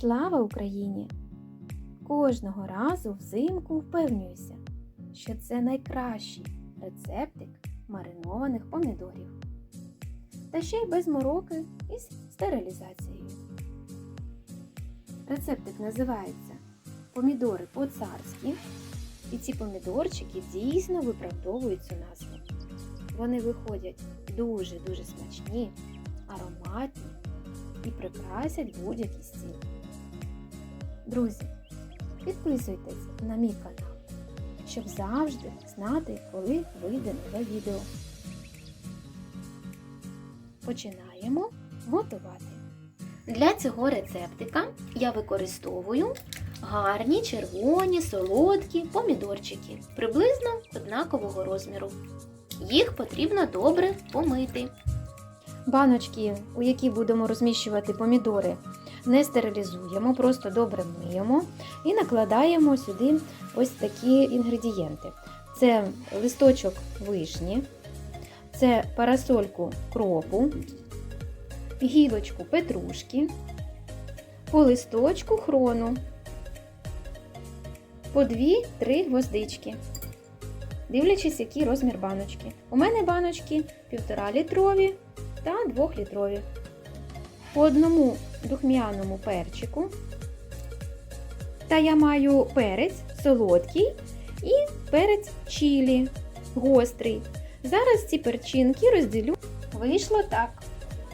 Слава Україні! Кожного разу взимку впевнююся, що це найкращий рецептик маринованих помідорів. Та ще й без мороки із стерилізацією. Рецептик називається Помідори по-царськи. І ці помідорчики дійсно виправдовують цю назву. Вони виходять дуже-дуже смачні, ароматні і прикрасять будь-який стіл. Друзі, підписуйтесь на мій канал, щоб завжди знати, коли вийде нове відео. Починаємо готувати. Для цього рецептика я використовую гарні червоні солодкі помідорчики приблизно однакового розміру. Їх потрібно добре помити. Баночки, у які будемо розміщувати помідори, не стерилізуємо, просто добре миємо і накладаємо сюди ось такі інгредієнти: це листочок вишні, це парасольку кропу, гілочку петрушки, по листочку хрону, по 2-3 гвоздички. Дивлячись, який розмір баночки. У мене баночки 1,5 літрові та 2 літрові. По одному духмяному перчику. Та я маю перець солодкий і перець чилі гострий. Зараз ці перчинки розділю. Вийшло так.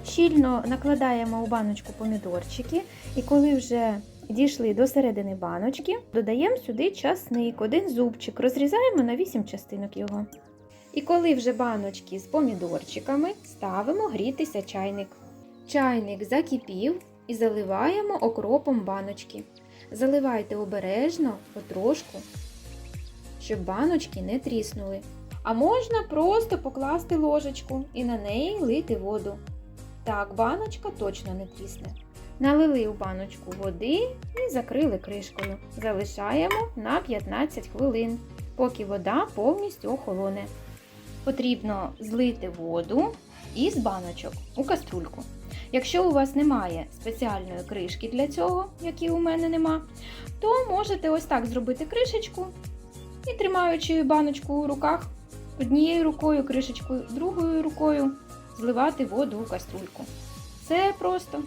Щільно накладаємо у баночку помідорчики, і коли вже дійшли до середини баночки, додаємо сюди часник, один зубчик, розрізаємо на 8 частинок його. І коли вже баночки з помідорчиками, ставимо грітися чайник. Чайник закипів і заливаємо окропом баночки. Заливайте обережно, потрошку, щоб баночки не тріснули. А можна просто покласти ложечку і на неї лити воду. Так баночка точно не трісне. Налили у баночку води і закрили кришкою. Залишаємо на 15 хвилин, поки вода повністю охолоне. Потрібно злити воду із баночок у каструльку. Якщо у вас немає спеціальної кришки для цього, які у мене нема, то можете ось так зробити кришечку і тримаючи баночку у руках, однією рукою кришечкою, другою рукою зливати воду у каструльку. Це просто.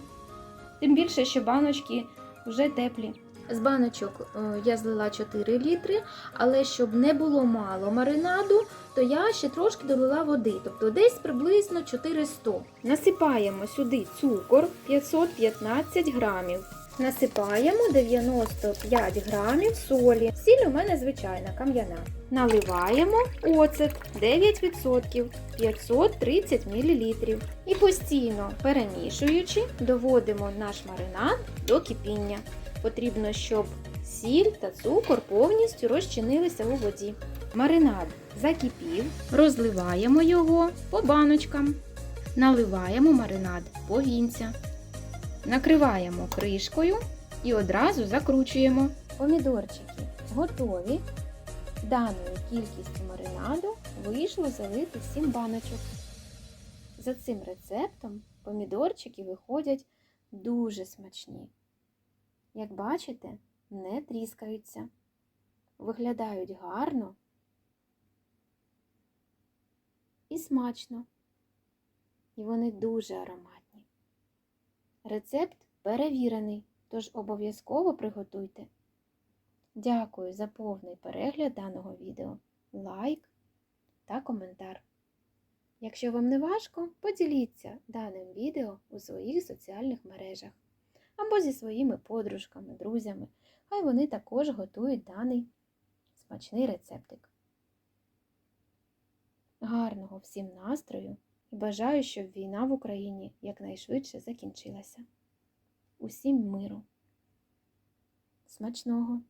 Тим більше, що баночки вже теплі. З баночок е, я злила 4 літри, але щоб не було мало маринаду, то я ще трошки долила води, тобто десь приблизно 400. Насипаємо сюди цукор 515 грамів. Насипаємо 95 грамів солі. Сіль у мене звичайна кам'яна. Наливаємо оцет 9% 530 мл. І постійно перемішуючи, доводимо наш маринад до кипіння. Потрібно, щоб сіль та цукор повністю розчинилися у воді. Маринад закипів, розливаємо його по баночкам, наливаємо маринад по вінця, накриваємо кришкою і одразу закручуємо. Помідорчики готові. Даною кількістю маринаду вийшло залити 7 баночок. За цим рецептом помідорчики виходять дуже смачні. Як бачите, не тріскаються, виглядають гарно і смачно. І вони дуже ароматні. Рецепт перевірений, тож обов'язково приготуйте. Дякую за повний перегляд даного відео, лайк та коментар. Якщо вам не важко, поділіться даним відео у своїх соціальних мережах або зі своїми подружками, друзями. Хай вони також готують даний смачний рецептик. Гарного всім настрою і бажаю, щоб війна в Україні якнайшвидше закінчилася. Усім миру. Смачного!